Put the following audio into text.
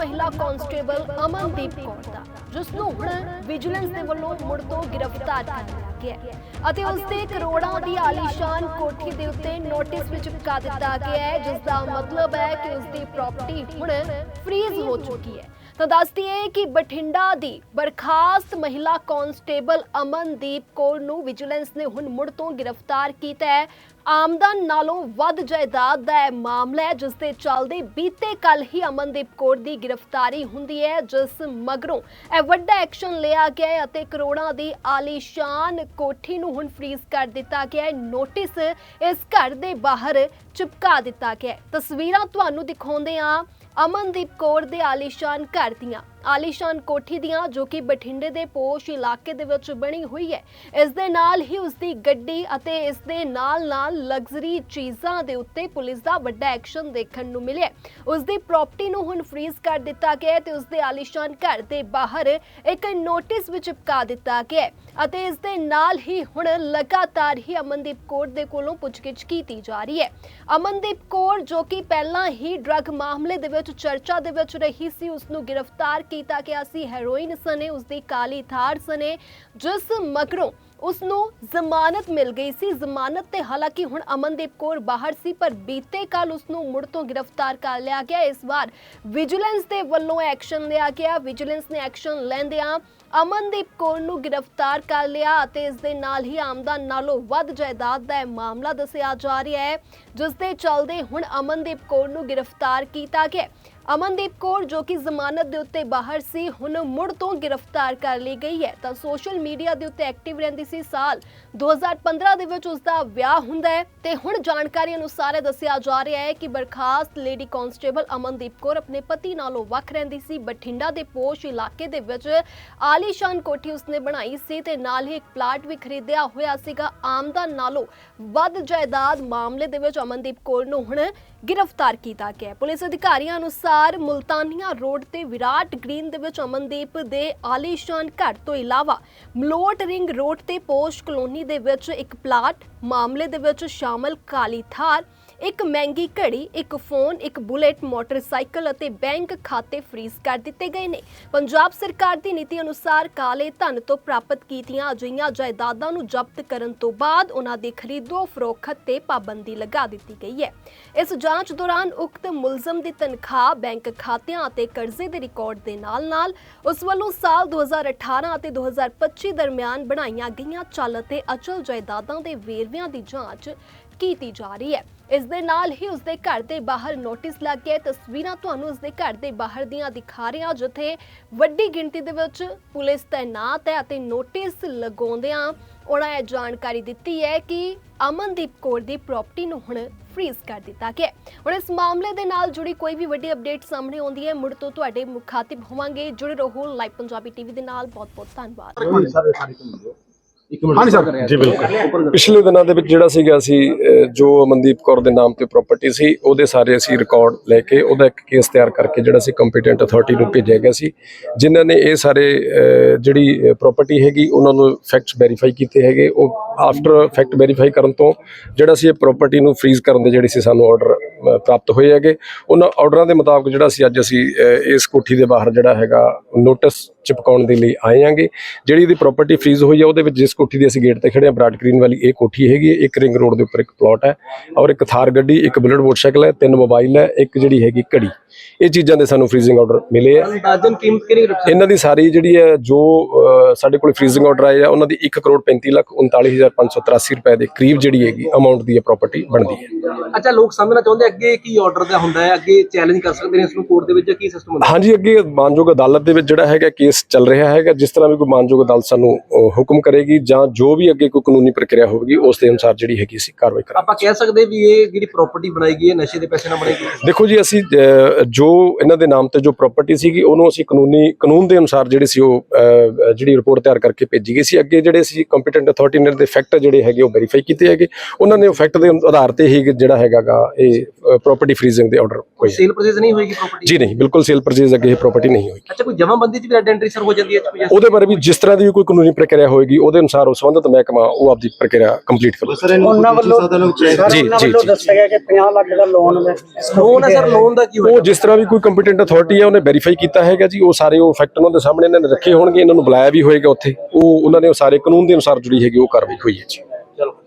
ਮਹਿਲਾ ਕਾਂਸਟੇਬਲ ਅਮਨਦੀਪ ਕੌਰ ਦਾ ਜਿਸ ਨੂੰ ਹੁਣ ਵਿਜੀਲੈਂਸ ਦੇ ਵੱਲੋਂ ਮੁੜ ਤੋਂ ਗ੍ਰਿਫਤਾਰ ਕਰ ਲਿਆ ਗਿਆ ਹੈ। ਅਤੇ ਉਸ ਦੇ ਕਰੋੜਾਂ ਦੀ ਆਲੀਸ਼ਾਨ ਕੋਠੀ ਦੇ ਉੱਤੇ ਨੋਟਿਸ ਵੀ ਚਿਪਕਾ ਦਿੱਤਾ ਗਿਆ ਹੈ, ਜਿਸ ਦਾ ਮਤਲਬ ਹੈ ਕਿ ਉਸ ਦੀ ਪ੍ਰਾਪਰਟੀ ਹੁਣ ਫ੍ਰੀਜ਼ ਹੋ ਚੁੱਕੀ ਹੈ। ਤਾਂ ਦੱਸਦੀ ਹੈ ਕਿ ਬਠਿੰਡਾ ਦੀ ਬਰਖਾਸਤ ਮਹਿਲਾ ਕਾਂਸਟੇਬਲ ਅਮਨਦੀਪ ਕੌਰ ਨੂੰ ਵਿਜੀਲੈਂਸ ਨੇ ਹੁਣ ਮੁੜ ਤੋਂ ਗ੍ਰਿਫਤਾਰ ਕੀਤਾ ਹੈ। ਆਮਦਨ ਨਾਲੋਂ ਵੱਧ ਜਾਇਦਾਦ ਦਾ ਇਹ ਮਾਮਲਾ ਹੈ ਜਿਸ ਦੇ ਚੱਲਦੇ ਬੀਤੇ ਕੱਲ ਹੀ ਅਮਨਦੀਪ ਕੌਰ ਦੀ ਗ੍ਰਿਫਤਾਰੀ ਹੁੰਦੀ ਹੈ, ਜਿਸ ਮਗਰੋਂ ਇਹ ਵੱਡਾ ਐਕਸ਼ਨ ਲਿਆ ਗਿਆ ਹੈ ਅਤੇ ਕਰੋੜਾਂ ਦੀ ਆਲੀਸ਼ਾਨ ਕੋਠੀ ਨੂੰ ਹੁਣ ਫ੍ਰੀਜ਼ ਕਰ ਦਿੱਤਾ ਗਿਆ ਹੈ। ਨੋਟਿਸ ਇਸ ਘਰ ਦੇ ਬਾਹਰ ਚਿਪਕਾ ਦਿੱਤਾ ਗਿਆ ਹੈ। ਤਸਵੀਰਾਂ ਤੁਹਾਨੂੰ ਦਿਖਾਉਂਦੇ ਹਾਂ ਅਮਨਦੀਪ ਕੌਰ ਦੇ ਆਲੀਸ਼ਾਨ ਘਰ ਦੀਆਂ। ਆਲੀਸ਼ਾਨ ਕੋਠੀ ਦੀਆਂ ਜੋ ਕਿ ਬਠਿੰਡੇ ਦੇ ਪੋਸ਼ ਇਲਾਕੇ ਦੇ ਵਿੱਚ ਬਣੀ ਹੋਈ ਹੈ, ਇਸ ਦੇ ਨਾਲ ਹੀ ਉਸ ਦੀ ਗੱਡੀ ਅਤੇ ਇਸ ਦੇ ਨਾਲ ਨਾਲ ਲਗਜ਼ਰੀ ਚੀਜ਼ਾਂ ਦੇ ਉੱਤੇ ਪੁਲਿਸ ਦਾ ਵੱਡਾ ਐਕਸ਼ਨ ਦੇਖਣ ਨੂੰ ਮਿਲਿਆ ਉਸ ਦੀ ਪ੍ਰਾਪਰਟੀ ਨੂੰ ਹੁਣ ਫ੍ਰੀਜ਼ ਕਰ ਦਿੱਤਾ ਗਿਆ ਹੈ ਤੇ ਉਸ ਦੇ ਆਲੀਸ਼ਾਨ ਘਰ ਦੇ ਬਾਹਰ ਇੱਕ ਨੋਟਿਸ ਵੀ ਚਿਪਕਾ ਦਿੱਤਾ ਗਿਆ ਅਤੇ ਇਸ ਦੇ ਨਾਲ ਹੀ ਹੁਣ ਲਗਾਤਾਰ ਹੀ ਅਮਨਦੀਪ ਕੌਰ ਦੇ ਕੋਲੋਂ ਪੁੱਛਗਿੱਛ ਕੀਤੀ ਜਾ ਰਹੀ ਹੈ। ਅਮਨਦੀਪ ਕੌਰ ਜੋ ਕਿ ਪਹਿਲਾਂ ਹੀ ਡਰੱਗ ਮਾਮਲੇ ਦੇ ਵਿੱਚ, ਚਰਚਾ ਦੇ ਵਿੱਚ ਰਹੀ ਸੀ ਉਸ ਨੂੰ ਗ੍ਰਿਫਤਾਰ ਕੀਤਾ ਗਿਆ ਸੀ ਹੈਰੋਇਨ ਸਨੇ ਉਸ ਦੀ ਕਾਲੀ ਥਾਰ ਸਨੇ ਜਿਸ ਮਗਰੋਂ ਉਸ ਨੂੰ ਜ਼ਮਾਨਤ ਮਿਲ ਗਈ ਸੀ। ਜ਼ਮਾਨਤ ਤੇ ਹਾਲਾਂਕਿ ਹੁਣ ਅਮਨਦੀਪ ਕੌਰ ਬਾਹਰ ਸੀ, ਪਰ ਬੀਤੇ ਕੱਲ ਉਸ ਨੂੰ ਮੁੜ ਤੋਂ ਗ੍ਰਿਫਤਾਰ ਕਰ ਲਿਆ ਗਿਆ। ਇਸ ਵਾਰ ਵਿਜੀਲੈਂਸ ਦੇ ਵੱਲੋਂ ਐਕਸ਼ਨ ਲਿਆ ਗਿਆ। ਵਿਜੀਲੈਂਸ ਨੇ ਐਕਸ਼ਨ ਲੈਂਦਿਆਂ ਅਮਨਦੀਪ ਕੌਰ ਨੂੰ ਗ੍ਰਿਫਤਾਰ ਕਰ ਲਿਆ ਅਤੇ ਇਸ ਦੇ ਨਾਲ ਹੀ ਆਮਦਨ ਨਾਲੋਂ ਵੱਧ ਜਾਇਦਾਦ ਦਾ ਮਾਮਲਾ ਦੱਸਿਆ ਜਾ ਰਿਹਾ ਹੈ, ਜਿਸ ਦੇ ਚੱਲਦੇ ਹੁਣ ਅਮਨਦੀਪ ਕੌਰ ਨੂੰ ਗ੍ਰਿਫਤਾਰ ਕੀਤਾ ਗਿਆ। ਅਮਨਦੀਪ ਕੌਰ ਜੋ ਕਿ ਜ਼ਮਾਨਤ ਦੇ ਉੱਤੇ ਬਾਹਰ ਸੀ, ਹੁਣ ਮੁੜ ਤੋਂ ਗ੍ਰਿਫਤਾਰ ਕਰ ਲਈ ਗਈ ਹੈ। ਤਾਂ ਸੋਸ਼ਲ ਮੀਡੀਆ ਦੇ ਉੱਤੇ ਐਕਟਿਵ ਰਹਿੰਦੀ ਸੀ ਸਾਲ 2015 ਦੇ ਵਿੱਚ ਉਸ ਦਾ ਵਿਆਹ ਹੁੰਦਾ ਹੈ ਤੇ ਹੁਣ ਜਾਣਕਾਰੀ ਅਨੁਸਾਰ ਦੱਸਿਆ ਜਾ ਰਿਹਾ ਹੈ ਕਿ ਬਰਖਾਸਤ ਲੇਡੀ ਕਾਂਸਟੇਬਲ ਅਮਨਦੀਪ ਕੌਰ ਆਪਣੇ ਪਤੀ ਨਾਲੋਂ ਵੱਖ ਰਹਿੰਦੀ ਸੀ। ਬਠਿੰਡਾ ਦੇ ਪੋਸ਼ ਇਲਾਕੇ ਦੇ ਵਿੱਚ ਆਲੀਸ਼ਾਨ ਕੋਠੀ ਉਸਨੇ ਬਣਾਈ ਸੀ ਤੇ ਨਾਲ ਹੀ ਇੱਕ ਪਲਾਟ ਵੀ ਖਰੀਦਿਆ ਹੋਇਆ ਸੀਗਾ। ਆਮਦਨ ਨਾਲੋਂ ਵੱਧ ਜਾਇਦਾਦ ਮਾਮਲੇ ਦੇ ਵਿੱਚ ਅਮਨਦੀਪ ਕੌਰ ਨੂੰ ਹੁਣ ਗ੍ਰਿਫਤਾਰ ਕੀਤਾ ਗਿਆ ਪੁਲਿਸ ਅਧਿਕਾਰੀਆਂ ਅਨੁਸਾਰ ਮੁਲਤਾਨੀਆ ਰੋਡ ਤੇ ਵਿਰਾਟ ਗ੍ਰੀਨ ਦੇ ਵਿੱਚ ਅਮਨਦੀਪ ਦੇ ਆਲੀਸ਼ਾਨ ਘਰ ਤੋਂ ਇਲਾਵਾ ਮਲੋਟ ਰਿੰਗ ਰੋਡ ਤੇ ਪੋਸਟ ਕਲੋਨੀ ਦੇ ਵਿੱਚ ਇੱਕ ਪਲਾਟ, ਮਾਮਲੇ ਦੇ ਵਿੱਚ ਸ਼ਾਮਲ ਕਾਲੀ ਥਾਰ ਇੱਕ ਮਹਿੰਗੀ ਘੜੀ, ਇੱਕ ਫੋਨ, ਇੱਕ ਬੁਲੇਟ, ਮੋਟਰਸਾਈਕਲ ਅਤੇ ਬੈਂਕ ਖਾਤੇ ਫ੍ਰੀਜ਼ ਕਰ ਦਿੱਤੇ ਗਏ ਨੇ। ਪੰਜਾਬ ਸਰਕਾਰ ਦੀ ਨੀਤੀ ਅਨੁਸਾਰ ਕਾਲੇ ਧਨ ਤੋਂ ਪ੍ਰਾਪਤ ਕੀਤੀਆਂ ਅਜਿਹੀਆਂ ਜਾਇਦਾਦਾਂ ਨੂੰ ਜ਼ਬਤ ਕਰਨ ਤੋਂ ਬਾਅਦ ਉਹਨਾਂ ਦੀ ਖਰੀਦੋ, ਫਰੋਖਤ ਤੇ ਪਾਬੰਦੀ ਲਗਾ ਦਿੱਤੀ ਗਈ ਹੈ। ਇਸ ਜਾਂਚ ਦੌਰਾਨ ਉਕਤ ਮੁਲਜ਼ਮ ਦੀ ਤਨਖਾਹ, ਬੈਂਕ ਖਾਤਿਆਂ ਅਤੇ ਕਰਜ਼ੇ ਦੇ ਰਿਕਾਰਡ ਦੇ ਨਾਲ-ਨਾਲ ਉਸ ਵੱਲੋਂ ਸਾਲ 2018 ਅਤੇ 2025 ਦਰਮਿਆਨ ਬਣਾਈਆਂ ਗਈਆਂ ਚੱਲ ਅਤੇ ਅਚਲ ਜਾਇਦਾਦਾਂ ਦੇ ਵੇਰਵਿਆਂ ਦੀ ਜਾਂਚ ਕੀਤੀ ਜਾ ਰਹੀ ਹੈ। ਇਸ ਦੇ ਨਾਲ ਹੀ ਉਸ ਦੇ ਘਰ ਦੇ ਬਾਹਰ ਨੋਟਿਸ ਲੱਗ ਗਿਆ। ਤਸਵੀਰਾਂ ਤੁਹਾਨੂੰ ਉਸ ਦੇ ਘਰ ਦੇ ਬਾਹਰ ਦੀਆਂ ਦਿਖਾ ਰਹੇ ਹਾਂ, ਜਿੱਥੇ ਵੱਡੀ ਗਿਣਤੀ ਦੇ ਵਿੱਚ ਪੁਲਿਸ ਤਾਇਨਾਤ ਹੈ ਅਤੇ ਨੋਟਿਸ ਲਗਾਉਂਦਿਆਂ ਉਹਨਾਂ ਇਹ ਜਾਣਕਾਰੀ ਦਿੱਤੀ ਹੈ ਕਿ ਅਮਨਦੀਪ ਕੌਰ ਦੀ ਪ੍ਰਾਪਰਟੀ ਨੂੰ ਹੁਣ ਫ੍ਰੀਜ਼ ਕਰ ਦਿੱਤਾ ਗਿਆ ਹੁਣ ਇਸ ਮਾਮਲੇ ਦੇ ਨਾਲ ਜੁੜੀ ਕੋਈ ਵੀ ਵੱਡੀ ਅਪਡੇਟ ਸਾਹਮਣੇ ਆਉਂਦੀ ਹੈ। ਮੁੜ ਤੋਂ ਤੁਹਾਡੇ ਮੁਖਾਤਿਬ ਹੋਵਾਂਗੇ। ਜੁੜੇ ਰਹੋ ਲਾਈਵ ਪੰਜਾਬੀ ਟੀਵੀ ਦੇ ਨਾਲ। ਬਹੁਤ ਬਹੁਤ ਧੰਨਵਾਦ ਹਾਂਜੀ ਸਰ। ਜੀ ਬਿਲਕੁਲ। ਪਿਛਲੇ ਦਿਨਾਂ ਦੇ ਵਿੱਚ ਜਿਹੜਾ ਸੀਗਾ ਅਸੀਂ ਜੋ ਅਮਨਦੀਪ ਕੌਰ ਦੇ ਨਾਮ ਤੇ ਪ੍ਰਾਪਰਟੀ ਸੀ ਉਹਦੇ ਸਾਰੇ ਅਸੀਂ ਰਿਕਾਰਡ ਲੈ ਕੇ ਉਹਦਾ ਇੱਕ ਕੇਸ ਤਿਆਰ ਕਰਕੇ ਜਿਹੜਾ ਸੀ ਕੰਪੀਟੈਂਟ ਅਥਾਰਟੀ ਨੂੰ ਭੇਜਿਆ ਗਿਆ ਸੀ ਜਿਨ੍ਹਾਂ ਨੇ ਇਹ ਸਾਰੇ ਜਿਹੜੀ ਪ੍ਰਾਪਰਟੀ ਹੈਗੀ ਉਹਨਾਂ ਨੂੰ ਫੈਕਟਸ ਵੈਰੀਫਾਈ ਕੀਤੇ ਹੈਗੇ। ਉਹ ਆਫਟਰ ਫੈਕਟ ਵੈਰੀਫਾਈ ਕਰਨ ਤੋਂ ਜਿਹੜਾ ਸੀ ਇਹ ਪ੍ਰਾਪਰਟੀ ਨੂੰ ਫ੍ਰੀਜ਼ ਕਰਨ ਦੇ ਜਿਹੜੀ ਸੀ ਸਾਨੂੰ ਆਰਡਰ ਪ੍ਰਾਪਤ ਹੋਏ ਹੈਗੇ। ਉਹਨਾਂ ਆਰਡਰਾਂ ਦੇ ਮੁਤਾਬਕ ਜਿਹੜਾ ਸੀ ਅੱਜ ਅਸੀਂ ਇਸ ਕੋਠੀ ਦੇ ਬਾਹਰ ਜਿਹੜਾ ਹੈਗਾ ਨੋਟਿਸ ਚਿਪਕਾਉਣ ਦੇ ਲਈ ਆਏ ਆਂਗੇ ਜਿਹੜੀ ਇਹਦੀ ਪ੍ਰਾਪਰਟੀ ਫ੍ਰੀਜ਼ ਹੋਈ ਹੈ ਉਹਦੇ ਵਿੱਚ ਜਿਸ ਕੋਠੀ ਦੇ ਅਸੀਂ ਗੇਟ ਤੇ ਖੜੇ ਆ ਬਰਾਡ ਗ੍ਰੀਨ ਵਾਲੀ ਇਹ ਕੋਠੀ ਹੈਗੀ ਹੈ, ਇੱਕ ਰਿੰਗ ਰੋਡ ਦੇ ਉੱਪਰ ਇੱਕ ਪਲਾਟ ਹੈ ਔਰ ਇੱਕ ਥਾਰ ਗੱਡੀ, ਇੱਕ ਬੁਲਟ ਮੋਟਰਸਾਈਕਲ ਹੈ, ਤਿੰਨ ਮੋਬਾਈਲ ਹੈ, ਇੱਕ ਜਿਹੜੀ ਹੈਗੀ ਘੜੀ। ਇਹ ਚੀਜ਼ਾਂ ਦੇ ਸਾਨੂੰ ਫ੍ਰੀਜ਼ਿੰਗ ਆਰਡਰ ਮਿਲੇ ਆ। ਕੀਮਤ ਰੱਖੀ? ਇਹਨਾਂ ਦੀ ਸਾਰੀ ਜਿਹੜੀ ਹੈ ਜੋ ਸਾਡੇ ਕੋਲ ਫ੍ਰੀਜ਼ਿੰਗ ਆਰਡਰ ਆਏ ਆ ਉਹਨਾਂ ਦੀ 1 ਕਰੋੜ 35 ਲੱਖ 39583 ਰੁਪਏ ਦੇ ਕਰੀਬ ਜਿਹੜੀ ਹੈਗੀ ਅਮਾਉਂਟ ਦੀ ਇਹ ਪ੍ਰਾਪਰਟੀ ਬਣਦੀ ਹੈ। ਅੱਛਾ ਲੋਕ ਸਮਝਣਾ ਚਾਹੁੰਦੇ ਅੱਗੇ ਕੀ ਆਰਡਰ ਦਾ ਹੁੰਦਾ ਹੈ? ਅੱਗੇ ਚੈਲੰਜ ਕਰ ਸਕਦੇ ਨੇ ਇਸ ਨੂੰ ਕੋਰਟ ਦੇ ਵਿੱਚ ਜਾਂ ਕੀ ਸਿਸਟਮ ਹੁੰਦਾ ਹਾਂਜੀ ਅੱਗੇ ਮਾਨਯੋਗ ਅਦਾਲਤ ਦੇ ਵਿੱਚ ਜਿਹੜਾ ਹੈਗਾ ਕੇਸ ਚੱਲ ਰਿਹਾ ਹੈਗਾ ਜਿਸ ਤਰ੍ਹਾਂ ਵੀ ਕੋਈ ਮਾਨਯੋਗ ਅਦਾਲਤ ਸਾਨੂੰ ਹੁਕਮ ਕਰੇਗੀ ਜਾਂ ਜੋ ਵੀ ਅੱਗੇ ਕੋਈ ਕਾਨੂੰਨੀ ਪ੍ਰਕਿਰਿਆ ਹੋਵੇਗੀ ਉਸ ਦੇ ਅਨੁਸਾਰ ਜਿਹੜੀ ਹੈਗੀ ਸੀ ਕਾਰਵਾਈ ਕਰਾਂਗੇ। ਆਪਾਂ ਕਹਿ ਸਕਦੇ ਵੀ ਇਹ ਜਿਹੜੀ ਪ੍ਰਾਪਰਟੀ ਬਣਾਈ ਗਈ ਹੈ ਨਸ਼ੇ ਦੇ ਪੈਸੇ ਨਾਲ ਬਣਾਈ ਗਈ ਦੇਖੋ ਜੀ ਅਸੀਂ ਜੋ ਇਹਨਾਂ ਦੇ ਨਾਮ ਤੇ ਜੋ ਪ੍ਰਾਪਰਟੀ ਸੀਗੀ, ਉਹਨੂੰ ਅਸੀਂ ਕਾਨੂੰਨੀ, ਕਾਨੂੰਨ ਦੇ ਅਨੁਸਾਰ ਜਿਹੜੀ ਸੀ ਉਹ ਜਿਹੜੀ ਰਿਪੋਰਟ ਤਿਆਰ ਕਰਕੇ ਭੇਜੀ ਗਈ ਸੀ। ਅੱਗੇ ਜਿਹੜੇ ਸੀ ਕੰਪੀਟੈਂਟ ਅਥਾਰਟੀ ਨੇ ਦੇ ਫੈਕਟ ਜਿਹੜੇ ਹੈਗੇ ਉਹ ਵੈਰੀਫਾਈ ਕੀਤੇ ਹੈਗੇ। ਉਹਨਾਂ ਨੇ ਉਹ ਫੈਕਟ ਦੇ ਆਧਾਰ ਤੇ ਹੀ ਜਿਹੜਾ ਹੈਗਾਗਾ ਇਹ ਪ੍ਰਾਪਰਟੀ ਫ੍ਰੀਜ਼ਿੰਗ ਦੇ ਆਰਡਰ ਹੋਏ ਕੋਈ ਸੇਲ ਪਰਚੇਜ਼ ਨਹੀਂ ਹੋਏਗੀ ਪ੍ਰਾਪਰਟੀ ਜੀ ਨਹੀਂ ਬਿਲਕੁਲ ਸੇਲ ਪਰਚੇਜ਼ ਅੱਗੇ ਇਹ ਪ੍ਰਾਪਰਟੀ ਨਹੀਂ ਹੋਈ ਅੱਛਾ ਕੋਈ ਜਮਾਬੰਦੀ ਚ ਵੀ ਰੈਡ ਐਂਟਰੀ ਸਰ ਹੋ ਜਾਂਦੀ ਹੈ ਕੋਈ ਉਹਦੇ ਬਾਰੇ ਵੀ ਜਿਸ ਤਰ੍ਹਾਂ ਦੀ ਵੀ ਕੋਈ ਕਾਨੂੰਨੀ ਪ੍ਰਕਿਰਿਆ ਹੋਏਗੀ ਉਹਦੇ ਅਨੁਸਾਰ ਉਹ ਸੰਬੰਧਿਤ ਮਹਿਕਮਾ ਉਹ ਆਪਦੀ ਪ੍ਰਕਿਰਿਆ ਕੰਪਲੀਟ ਉਹਨਾਂ ਵੱਲੋਂ ਸਰ ਜੀ, ਉਹਨਾਂ ਜੀ, ਵੱਲੋਂ। ਦੱਸਿਆ ਗਿਆ ਕਿ 50 ਲੱਖ ਦਾ ਲੋਨ ਲੋਨ ਹੈ ਸਰ ਲੋਨ ਦਾ ਕੀ ਹੋਏਗਾ? ਉਹ ਜਿਸ ਤਰ੍ਹਾਂ ਵੀ ਕੋਈ ਕੰਪੀਟੈਂਟ ਅਥਾਰਟੀ ਹੈ ਉਹਨੇ ਵੈਰੀਫਾਈ ਕੀਤਾ ਹੈਗਾ ਜੀ ਉਹ ਸਾਰੇ ਉਹ ਫੈਕਟ ਉਹਨਾਂ ਦੇ ਸਾਹਮਣੇ ਇਹਨਾਂ ਨੇ ਰੱਖੇ ਹੋਣਗੇ ਇਹਨਾਂ ਨੂੰ ਬੁਲਾਇਆ ਵੀ ਹੋਏਗਾ ਉੱਥੇ। ਉਹ ਉਹਨਾਂ ਨੇ ਉਹ ਸਾਰੇ ਕਾਨੂੰਨ ਦੇ ਅਨੁਸਾਰ ਜਿਹੜੀ ਹੈਗੀ ਉਹ ਕਾਰਵਾਈ ਹੋਈ ਹੈ ਜੀ।